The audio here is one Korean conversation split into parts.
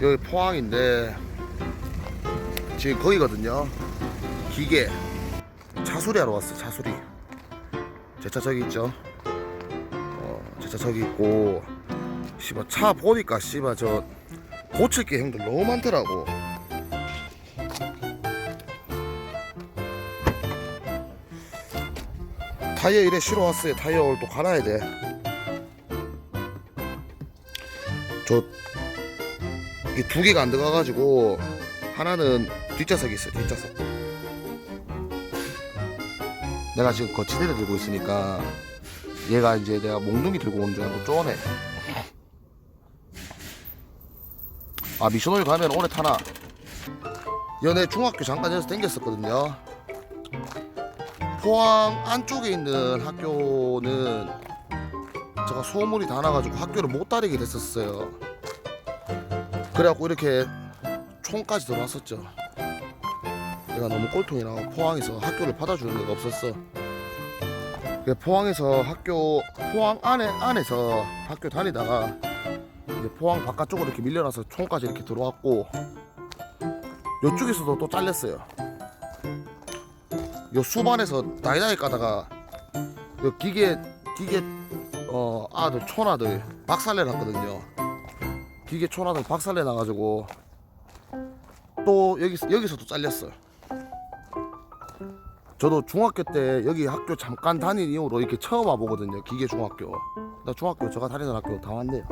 여기 포항인데 지금 거기거든요. 기계 차수리 하러 왔어. 차수리. 제 차 저기 있죠. 어, 제 차 저기 있고 씨발 차 보니까 씨발 저 고칠 게 형들 너무 많더라고. 타이어 이래 실어 왔어요. 타이어를 또 갈아야 돼. 저 이두 개가 안 들어가가지고 하나는 뒷좌석에 있어요. 뒷좌석. 내가 지금 거치대를 들고 있으니까 얘가 이제 내가 몽둥이 들고 온 줄 알고 쪼네. 아 미션홀 가면 오래 타나? 연애 중학교 잠깐 여기서 댕겼었거든요. 포항 안쪽에 있는 학교는 제가 소문이 다 나가지고 학교를 못 다니게 됐었어요. 그래갖고 이렇게 총까지 들어왔었죠. 내가 너무 꼴통이 나고 포항에서 학교를 받아주는 데가 없었어. 포항에서 학교 포항 안에 안에서 학교 다니다가 포항 바깥쪽으로 이렇게 밀려나서 총까지 이렇게 들어왔고 이쪽에서도 또 잘렸어요. 요 수반에서 다이다이 까다가 요 기계 기계 어 아들 촌아들 박살내 났거든요. 기계 촌아들 박살내 나가지고 또 여기 여기서도 잘렸어요. 저도 중학교 때 여기 학교 잠깐 다닌 이후로 이렇게 처음 와보거든요. 기계 중학교. 나 중학교 제가 다니던 학교 다 왔네요.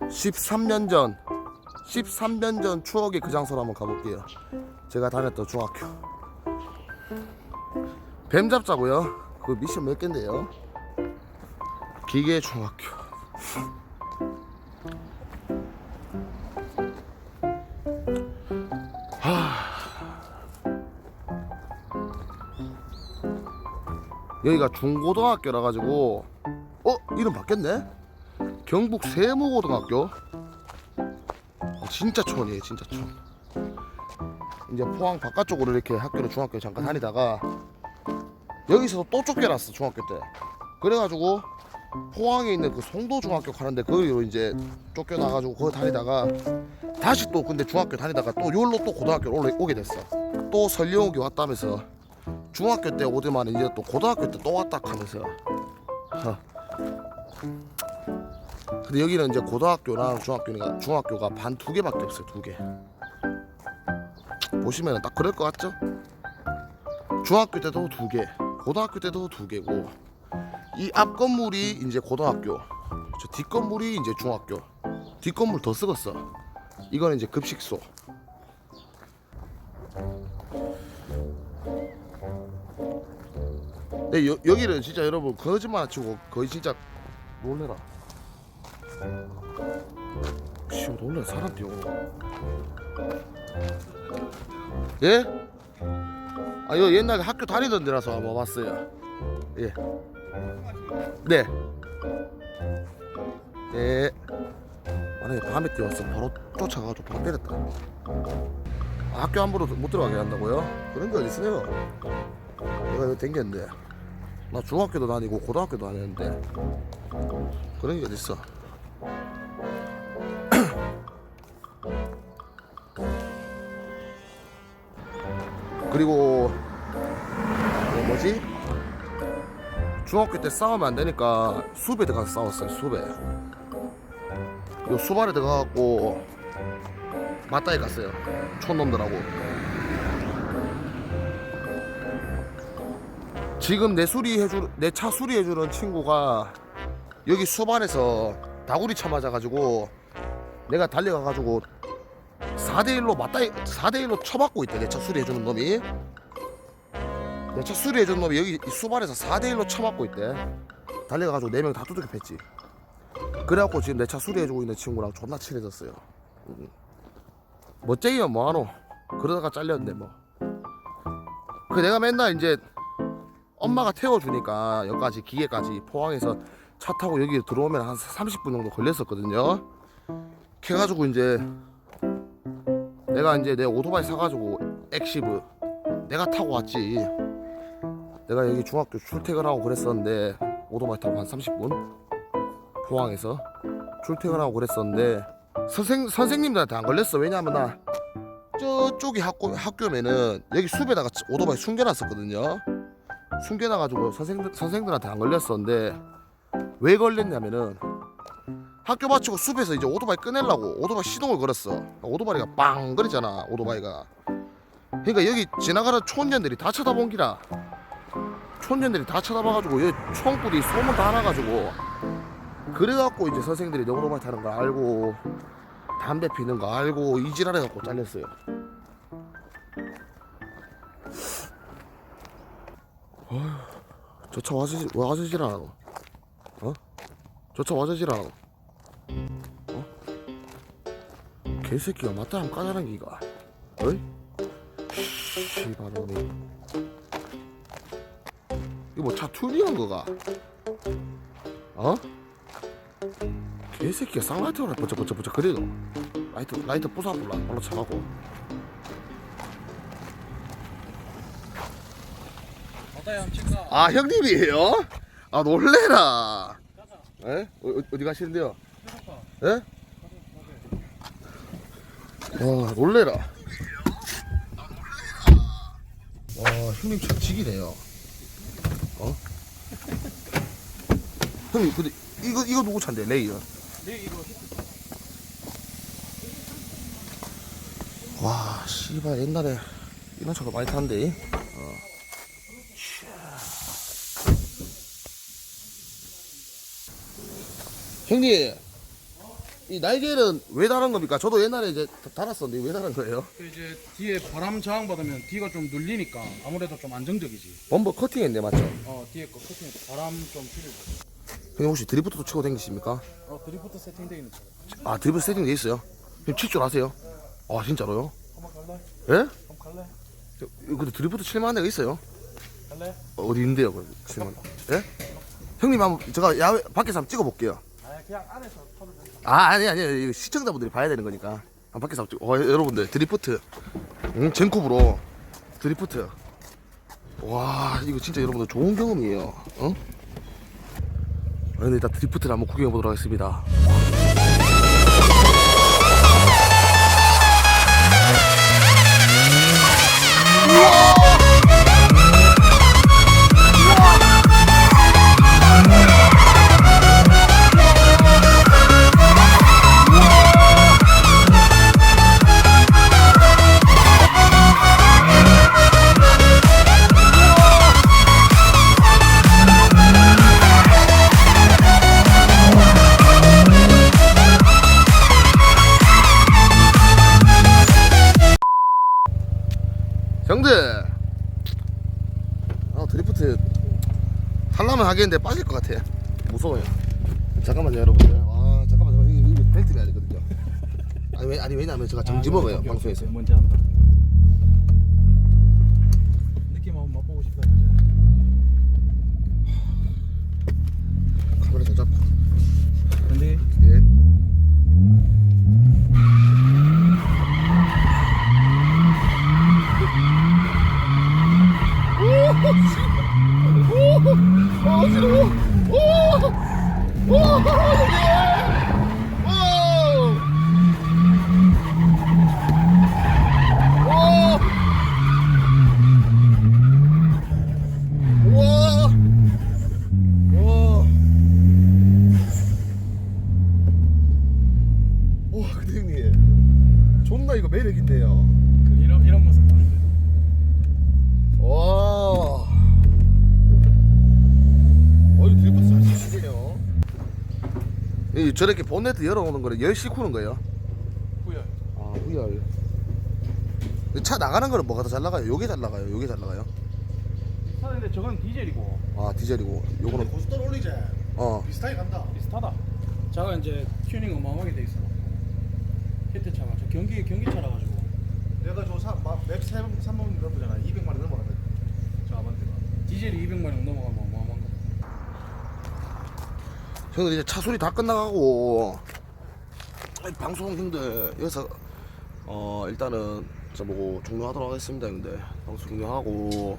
13년 전, 13년 전 추억의 그 장소로 한번 가볼게요. 제가 다녔던 중학교. 뱀 잡자고요. 그 미션 몇 개인데요? 기계 중학교. 여기가 중고등학교라 가지고 어 이름 바뀌었네? 경북 세무고등학교? 어, 진짜 촌이에요 진짜 촌. 이제 포항 바깥쪽으로 이렇게 학교를 중학교 잠깐 다니다가 여기서 또 쫓겨났어 중학교 때. 그래가지고 포항에 있는 그 송도 중학교 가는데 거기로 이제 쫓겨나가지고 거기 다니다가 다시 또 근데 중학교 다니다가 또 요로 또 고등학교 올라 오게 됐어. 또 설령오기 왔다면서 중학교 때 오더만 이제 또 고등학교 때 또 왔다 하면서 어. 근데 여기는 이제 고등학교랑 중학교가 중학교가 반 두 개밖에 없어요 두 개 보시면은 딱 그럴 것 같죠? 중학교 때도 두 개, 고등학교 때도 두 개고 이 앞 건물이 이제 고등학교, 저 뒷 건물이 이제 중학교. 뒷 건물 더 쓰겄어. 이거는 이제 급식소. 네, 여, 여기는 진짜 여러분 거짓말 안 치고 거의 진짜 놀래라. 씨, 놀래 사람 뛰어오는 예? 아, 이거 옛날에 학교 다니던 데라서 한번 왔어요. 예. 네. 예. 만약에 밤에 뛰었어 바로 쫓아가가지고 바로 때렸다. 아, 학교 함부로 못 들어가게 한다고요? 그런 게 어딨어요? 내가 이거 댕겼는데. 나 중학교도 다니고 고등학교도 다녔는데. 그런 게 어딨어? 그리고 그 뭐지? 중학교 때 싸우면 안 되니까 숲에 들어가서 싸웠어요 숲에 요숲 안에 들어가갖고 맞다이 갔어요 촌놈들하고 지금 내 수리해주 내 차 수리해주는 친구가 여기 숲 안에서 다구리 차 맞아가지고 내가 달려가가지고 4대1로 맞다이 4대1로 쳐받고 있대 내 차 수리해주는 놈이. 내 차 수리해주는 놈이 여기 이 수발에서 4대1로 쳐맞고 있대. 달려가지고 4명 다 두들겨 팼지. 그래갖고 지금 내 차 수리해주고 있는 친구랑 존나 친해졌어요. 음. 멋쟁이면 뭐하노? 그러다가 잘렸는데 뭐 그 내가 맨날 이제 엄마가 태워주니까 여기까지 기계까지 포항에서 차 타고 여기 들어오면 한 30분 정도 걸렸었거든요 캐가지고 이제 내가 이제 내 오토바이 사가지고 엑시브 내가 타고 왔지 내가 여기 중학교 출퇴근하고 그랬었는데 오토바이 타고 한 30분 포항에서 출퇴근하고 그랬었는데 선생 선생님들한테 안 걸렸어. 왜냐하면 나 저쪽이 학교 학교면은 여기 숲에다가 오토바이 숨겨놨었거든요. 숨겨놔가지고 선생들 선생들한테 안 걸렸었는데 왜 걸렸냐면은 학교 마치고 숲에서 이제 오토바이 꺼내려고 오토바이 시동을 걸었어. 오토바이가 빵 거리잖아. 오토바이가. 그러니까 여기 지나가는 촌년들이 다 쳐다본 기라. 촌년들이 다 쳐다봐가지고 여기 총불이 소문 다 나가지고 그래갖고 이제 선생들이 내 오토바이 타는 거 알고 담배 피는 거 알고 이지랄해갖고 잘렸어요. 저 차 와주지 않아. 어? 저차 않아. 어? 개새끼가 하면 까자는 기가. 어이? 씨발놈이. 이거 뭐차 튜닝한 거가? 어? 개새끼가 쌍라이트를 버쩍버쩍버쩍 그래도 라이트 라이트 부숴볼라 발로 차가고 바다에 한번 찍자. 아 형님이에요? 아 놀래라 에? 어, 어, 어디 가시는데요? 에? 와 놀래라 와 형님 참 지기네요 어? 형님 근데 이거 이거 누구 차인데 레이어 네 이거 와 씨발 옛날에 이런 차도 많이 탔는데 어. 샤. 형님 이 날개는 왜 달은 겁니까? 저도 옛날에 이제 다- 달았었는데 왜 달은 거예요? 그 이제 뒤에 바람 저항 받으면 뒤가 좀 눌리니까 아무래도 좀 안정적이지. 범버 커팅했네 맞죠? 어 뒤에 거 커튼 바람 좀 줄이고. 형님 혹시 드리프트도 치고 다니십니까? 어 드리프트 세팅돼 있는 차. 아 드리프트 세팅 돼 있어요? 형님 칠줄 아세요? 아 진짜로요? 한번 갈래? 예? 한번 갈래? 저, 근데 드리프트 칠만한 데가 있어요? 갈래? 어, 어디 있는데요? 그 칠만 예? 형님 한번 제가 야외 밖에서 한번 찍어볼게요 아 그냥 안에서 타도 돼. 아 아니 아니 이거 시청자분들이 봐야 되는 거니까. 한 밖에서 찍- 어, 여러분들 드리프트. 응, 젠쿱으로. 드리프트. 와 이거 진짜 여러분들 좋은 경험이에요. 어? 아, 근데 일단 드리프트를 한번 구경해 보도록 하겠습니다 형들! 아 드리프트 하려면 하겠는데 빠질 것 같아. 무서워요. 잠깐만요 여러분들. 아 잠깐만 잠깐만 이거, 벨트를 해야 되거든요. 아니, 왜, 아니 왜냐면 제가 정지 먹어요 방송에서. 뭔지 안다. 이 저렇게 본네트 열어오는 거를 열시 쿠는 거예요? 후열. 아 후열 차 나가는 거는 뭐가 더 잘 나가요? 요게 잘 나가요? 요게 잘 나가요? 비슷한데 저건 디젤이고 아 디젤이고 요거는 고속도로 올리자 어 비슷하게 간다 비슷하다. 차가 이제 튜닝 어마어마하게 돼 있어. 히트 차가 저 경기 경기차라 가지고. 내가 저맥 3번 넘었잖아 200마리 넘어가거든 저 아반떼가 디젤이 200마력 넘어가면. 형들 이제 차 소리 다 끝나가고. 방송 형들 여기서 어 일단은 저보고 종료하도록 하겠습니다 형들. 방송 종료하고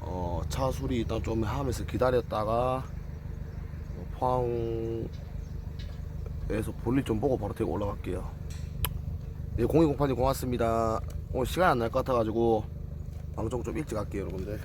어차 소리 일단 좀 하면서 기다렸다가 어, 포항 그래서 볼일 좀 보고 바로 되고 올라갈게요. 예, 0208님 고맙습니다. 오늘 시간 안 날 것 같아가지고 방송 좀 일찍 할게요 여러분들